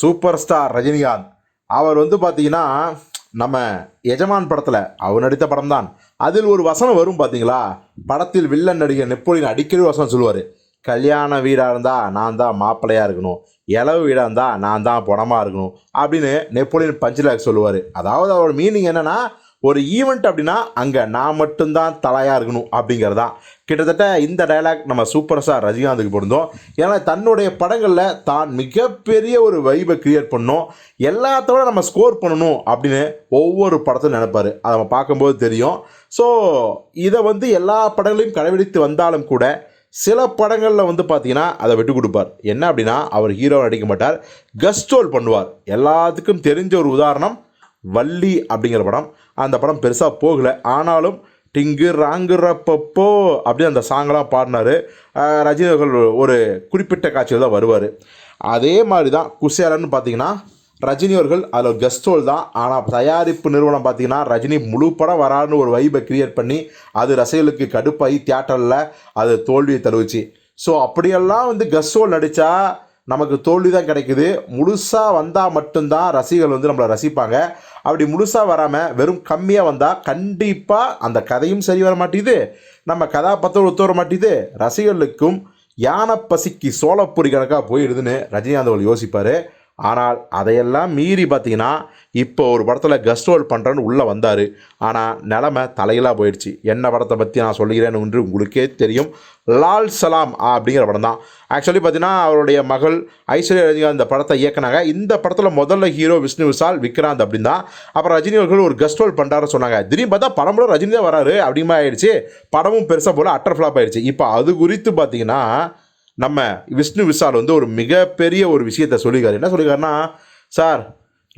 Super star Rajinikanth. அவர் வந்து பார்த்தீங்கன்னா நம்ம எஜமான் படத்தில் அவர் நடித்த படம் தான் அதில் ஒரு வசனம் வரும் பார்த்தீங்களா படத்தில் வில்லன் நடிகர் நெப்போலியன் அடிக்கடி வசனம் சொல்லுவார். கல்யாண வீடாக இருந்தால் நான் தான் மாப்பிள்ளையாக இருக்கணும். இளவு வீடாக இருந்தால் நான் தான் பணமாக இருக்கணும். அப்படின்னு நெப்போலியன் பஞ்சிலாக் சொல்லுவார். அதாவது அவரோட மீனிங் என்னென்னா ஒரு ஈவெண்ட் அப்படின்னா அங்கே நான் மட்டும்தான் தலையாக இருக்கணும் அப்படிங்கிறது. தான் கிட்டத்தட்ட இந்த டயலாக் நம்ம சூப்பர் ஸ்டார் ரஜினிகாந்துக்கு பொருந்தோம். ஏன்னா தன்னுடைய படங்களில் தான் மிகப்பெரிய ஒரு வைபை கிரியேட் பண்ணணும் எல்லாத்தோட நம்ம ஸ்கோர் பண்ணணும் அப்படின்னு ஒவ்வொரு படத்தையும் நினைப்பார். அதை நம்ம பார்க்கும்போது தெரியும். ஸோ இதை வந்து எல்லா படங்களையும் கடைபிடித்து வந்தாலும் கூட சில படங்களில் வந்து பார்த்தீங்கன்னா அதை விட்டு கொடுப்பார். என்ன அப்படின்னா அவர் ஹீரோ நடிக்க மாட்டார். கஸ்டோல் பண்ணுவார். எல்லாத்துக்கும் தெரிஞ்ச ஒரு உதாரணம் வள்ளி அப்படிங்கிற படம். அந்த படம் பெருசாக போகலை. ஆனாலும் டிங்கு ராங்குறப்பப்போ அப்படின்னு அந்த சாங்கெல்லாம் பாடினார். ரஜினி அவர்கள் ஒரு குறிப்பிட்ட காட்சியில் தான் வருவார். அதே மாதிரி தான் குசேலன்னு பார்த்தீங்கன்னா ரஜினி அவர்கள் அதில் கெஸ்ட் ரோல் தான். ஆனால் தயாரிப்பு நிறுவனம் பார்த்தீங்கன்னா ரஜினி முழு படம் வரான்னு ஒரு வைபை கிரியேட் பண்ணி அது ரசிகர்களுக்கு கடுப்பாகி தியேட்டரில் அது தோல்வியை தருவிச்சு ஸோ அப்படியெல்லாம் வந்து கெஸ்ட் ரோல் நடித்தா நமக்கு தோல்வி தான் கிடைக்குது. முழுசாக வந்தால் மட்டும்தான் ரசிகர்கள் வந்து நம்மளை ரசிப்பாங்க. அப்படி முழுசாக வராமல் வெறும் கம்மியாக வந்தால் கண்டிப்பாக அந்த கதையும் சரி வர மாட்டேங்குது. நம்ம கதாபாத்திரம் ஒத்து வர மாட்டேது ரசிகர்களுக்கும் யானை பசிக்கு சோளப்பொரி கணக்காக போயிடுதுன்னு ரஜினிகாந்த் அவர்கள் யோசிப்பார். ஆனால் அதையெல்லாம் மீறி பார்த்தீங்கன்னா இப்போ ஒரு படத்தில் கஸ்ட் ரோல் பண்ணுறேன்னு உள்ளே வந்தார். ஆனால் நிலமை தலையிலாக போயிடுச்சு. என்ன படத்தை பற்றி நான் சொல்லுகிறேன் என்று உங்களுக்கே தெரியும். லால் சலாம் அப்படிங்கிற படம் தான். ஆக்சுவலி பார்த்தீங்கன்னா அவருடைய மகள் ஐஸ்வர்யா ரஜினிகாந்த் இந்த படத்தை இயக்குனாங்க. இந்த படத்தில் முதல்ல ஹீரோ விஷ்ணு விஷால் விக்ராந்த் அப்படின்னு தான். அப்புறம் ரஜினி அவர்கள் ஒரு கஸ்ட் ரோல் பண்ணுறாரு சொன்னாங்க. திடீர்னு பார்த்தா படம் கூட ரஜினி தான் வராரு அப்படிமா ஆயிடுச்சு. படமும் பெருசாக போல் அட்டர் ஃப்ளாப் ஆயிடுச்சு. இப்போ அது குறித்து பார்த்தீங்கன்னா நம்ம விஷ்ணு விசால் வந்து ஒரு மிகப்பெரிய ஒரு விஷயத்தை சொல்லியிருக்காரு. என்ன சொல்லியிருக்காருன்னா சார்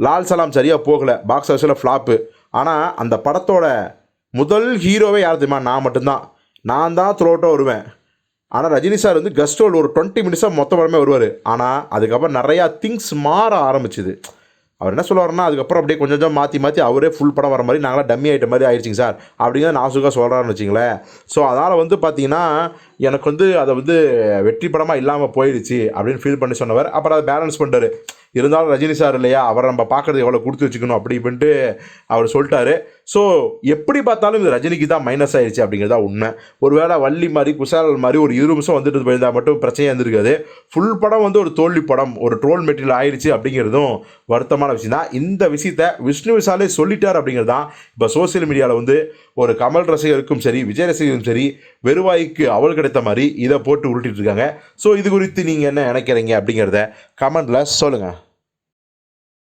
லால் சலாம் சரியாக போகலை. பாக்ஸ் ஆஃபீஸில் ஃப்ளாப்பு ஆனால் அந்த படத்தோட முதல் ஹீரோவே யார் தெரியுமா? நான் மட்டும்தான். நான் தான் த்ரோட்டாக வருவேன். ஆனால் ரஜினி சார் வந்து கெஸ்ட் ரோல் ஒரு டுவெண்ட்டி மினிட்ஸாக மொத்த படமே வருவார். ஆனால் அதுக்கப்புறம் நிறையா திங்ஸ் மாற ஆரம்பிச்சுது. அவர் என்ன சொல்லுவார்னா அதுக்கப்புறம் அப்படியே கொஞ்சம் கொஞ்சம் மாற்றி மாற்றி அவரே ஃபுல் படம் வர மாதிரி நாங்களாம் டம்மி ஆகிட்ட மாதிரி ஆயிடுச்சிங்க சார். அப்படிங்கிற நாசுக்காக சொல்கிறாருன்னு வச்சிங்களேன் ஸோ அதனால் வந்து பார்த்தீங்கன்னா எனக்கு வந்து அதை வந்து வெற்றி படமாக இல்லாமல் போயிடுச்சு அப்படின்னு ஃபீல் பண்ணி சொன்னவர். அப்புறம் அதை பேலன்ஸ் பண்ணுறாரு இருந்தாலும் ரஜினி சார் இல்லையா அவரை நம்ம பார்க்குறது எவ்வளோ கொடுத்து வச்சுக்கணும் அப்படி இப்படின்ட்டு அவர் சொல்லிட்டாரு. ஸோ எப்படி பார்த்தாலும் இது ரஜினிக்கு தான் மைனஸ் ஆயிடுச்சு அப்படிங்கிறதா உண்மை. ஒருவேளை வள்ளி மாதிரி குசாரல் மாதிரி ஒரு இரு நிமிஷம் வந்துட்டு போயிருந்தால் மட்டும் பிரச்சனையாக இருந்திருக்காது. ஃபுல் படம் வந்து ஒரு தோல்வி படம் ஒரு ட்ரோல் மெட்டீரியல் ஆயிடுச்சு அப்படிங்கிறதும் வருத்தமான விஷயம் தான். இந்த விஷயத்த விஷ்ணு விசாலே சொல்லிட்டார் அப்படிங்கிறது தான் இப்போ சோசியல் மீடியாவில் வந்து ஒரு கமல் ரசிகருக்கும் சரி விஜய் ரசிகருக்கும் சரி வெறுவாய்க்கு அவள் கிடைத்த மாதிரி இதை போட்டு உருட்டிட்டு இருக்காங்க. ஸோ இது குறித்து நீங்கள் என்ன நினைக்கிறீங்க அப்படிங்கிறத கமெண்டில் சொல்லுங்கள்